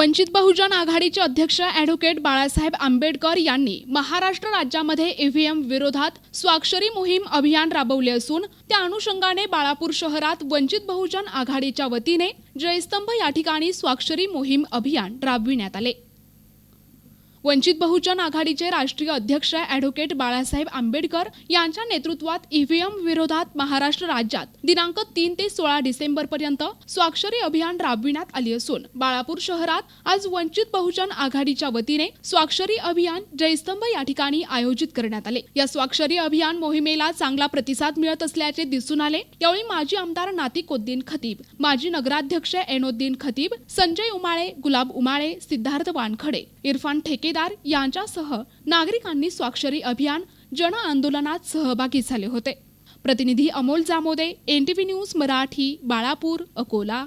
वंचित बहुजन आघाडीचे अध्यक्ष ॲडव्होकेट बाळासाहेब आंबेडकर यांनी महाराष्ट्र राज्यामध्ये ईव्हीएम विरोधात स्वाक्षरी मोहीम अभियान राबवले असून त्या अनुषंगाने बाळापूर शहरात वंचित बहुजन आघाडीच्या वतीने जयस्तंभ या ठिकाणी स्वाक्षरी मोहीम अभियान राबविण्यात आले. वंचित बहुजन आघाडीचे राष्ट्रीय अध्यक्ष ॲडव्होकेट बाळासाहेब आंबेडकर यांच्या नेतृत्वात ईव्हीएम विरोधात महाराष्ट्र राज्यात दिनांक तीन ते सोळा डिसेंबर पर्यंत स्वाक्षरी अभियान राबविण्यात आली असून बाळापूर शहरात आज वंचित बहुजन आघाडीच्या वतीने स्वाक्षरी अभियान जयस्तंभ या ठिकाणी आयोजित करण्यात आले. या स्वाक्षरी अभियान मोहिमेला चांगला प्रतिसाद मिळत असल्याचे दिसून आले. यावेळी माजी आमदार नातिकोद्दीन खतीब माजी नगराध्यक्ष एनोद्दीन खतीब संजय उमाळे गुलाब उमाळे सिद्धार्थ वानखडे इरफान ठेके ठेकेदार यांच्यासह नागरिकांनी स्वाक्षरी अभियान जन आंदोलनात सहभागी झाले होते. प्रतिनिधी अमोल जामोदे एनटीव्ही न्यूज मराठी बाळापूर अकोला.